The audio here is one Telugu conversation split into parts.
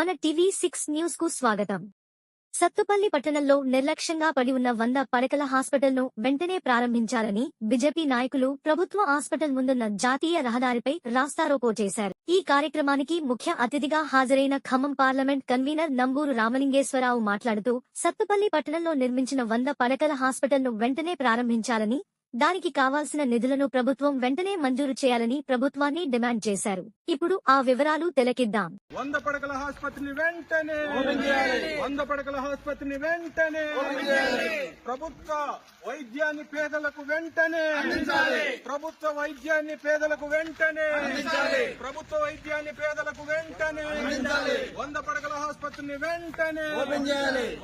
మన టీవీ సిక్స్ న్యూస్కు స్వాగతం. సత్తుపల్లి పట్టణంలో నిర్లక్ష్యంగా పడి ఉన్న వంద పడకల హాస్పిటల్ను వెంటనే ప్రారంభించాలని బీజేపీ నాయకులు ప్రభుత్వ హాస్పిటల్ ముందున్న జాతీయ రహదారిపై రాస్తారోకో చేశారు. ఈ కార్యక్రమానికి ముఖ్య అతిథిగా హాజరైన ఖమ్మం పార్లమెంట్ కన్వీనర్ నంబూరు రామలింగేశ్వరరావు మాట్లాడుతూ సత్తుపల్లి పట్టణంలో నిర్మించిన వంద పడకల హాస్పిటల్ను వెంటనే ప్రారంభించాలని దానికి కావాల్సిన నిధులను ప్రభుత్వం వెంటనే మంజూరు చేయాలని ప్రభుత్వాన్ని డిమాండ్ చేశారు. ఇప్పుడు ఆ వివరాలు తెలకిద్దాం. వంద పడకల ఆసుపత్రిని వెంటనే వంద పడకల ఆసుపత్రిని వెంటనే ప్రభుత్వ వైద్యాన్ని పేదలకు వెంటనే ప్రభుత్వ వైద్యాన్ని పేదలకు వెంటనే ప్రభుత్వ వైద్యాన్ని పేదలకు వెంటనే వంద పడకల ఆసుపత్రిని వెంటనే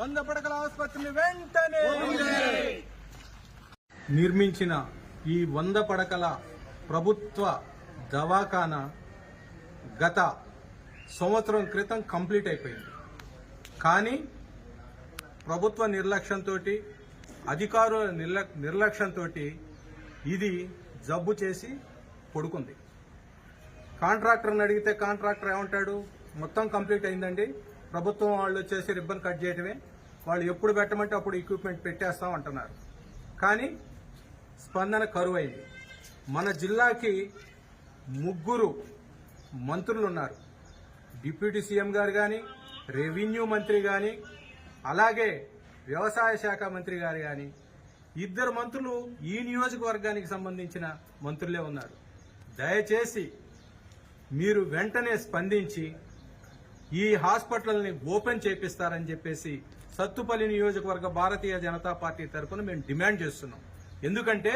వంద పడకల ఆసుపత్రిని వెంటనే నిర్మించిన ఈ వంద పడకల ప్రభుత్వ దవాఖానా గత సంవత్సరం క్రితం కంప్లీట్ అయిపోయింది. కానీ ప్రభుత్వ నిర్లక్ష్యంతో అధికారుల నిర్ల నిర్లక్ష్యంతో ఇది జబ్బు చేసి పడుకుంది. కాంట్రాక్టర్ని అడిగితే కాంట్రాక్టర్ ఏమంటాడు? మొత్తం కంప్లీట్ అయిందండి. ప్రభుత్వం వాళ్ళు వచ్చేసి రిబ్బన్ కట్ చేయడమే వాళ్ళు ఎప్పుడు పెట్టమంటే అప్పుడు ఎక్విప్మెంట్ పెట్టేస్తాం అంటున్నారు. కానీ స్పందన కరువైంది. మన జిల్లాకి ముగ్గురు మంత్రులు ఉన్నారు డిప్యూటీ సీఎం గారు కానీ రెవెన్యూ మంత్రి కానీ అలాగే వ్యవసాయ శాఖ మంత్రి గారు కానీ ఇద్దరు మంత్రులు ఈ నియోజకవర్గానికి సంబంధించిన మంత్రులే ఉన్నారు. దయచేసి మీరు వెంటనే స్పందించి ఈ హాస్పిటల్ని ఓపెన్ చేపిస్తారని చెప్పేసి సత్తుపల్లి నియోజకవర్గ భారతీయ జనతా పార్టీ తరఫున మేము డిమాండ్ చేస్తున్నాం. ఎందుకంటే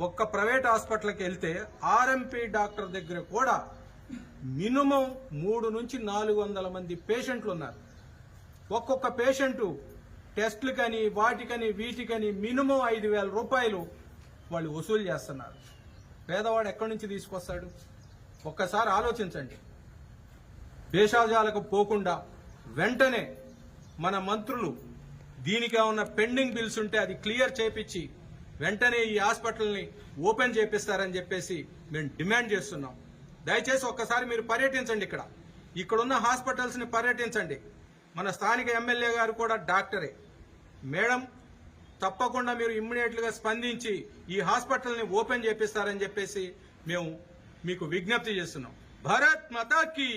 ఒక్క ప్రైవేట్ హాస్పిటల్కి వెళ్తే ఆర్ఎంపీ డాక్టర్ దగ్గర కూడా మినిమం మూడు నుంచి నాలుగు వందల మంది పేషెంట్లు ఉన్నారు. ఒక్కొక్క పేషెంటు టెస్టులకని వాటికని వీటికని మినిమం ఐదు వేల రూపాయలు వాళ్ళు వసూలు చేస్తున్నారు. పేదవాడు ఎక్కడి నుంచి తీసుకొస్తాడు? ఒక్కసారి ఆలోచించండి. భేషాజాలకు పోకుండా వెంటనే మన మంత్రులు దీనికి ఏమన్నా పెండింగ్ బిల్స్ ఉంటే అది క్లియర్ చేపించి వెంటనే ఈ హాస్పిటల్ని ఓపెన్ చేపిస్తారని చెప్పేసి మేము డిమాండ్ చేస్తున్నాం. దయచేసి ఒక్కసారి మీరు పర్యటించండి ఇక్కడ. ఇక్కడున్న హాస్పిటల్స్ని పర్యటించండి. మన స్థానిక ఎమ్మెల్యే గారు కూడా డాక్టరే. మేడం తప్పకుండా మీరు ఇమ్మీడియట్గా స్పందించి ఈ హాస్పిటల్ని ఓపెన్ చేపిస్తారని చెప్పేసి మేము మీకు విజ్ఞప్తి చేస్తున్నాం. భారత్ మాతా కీ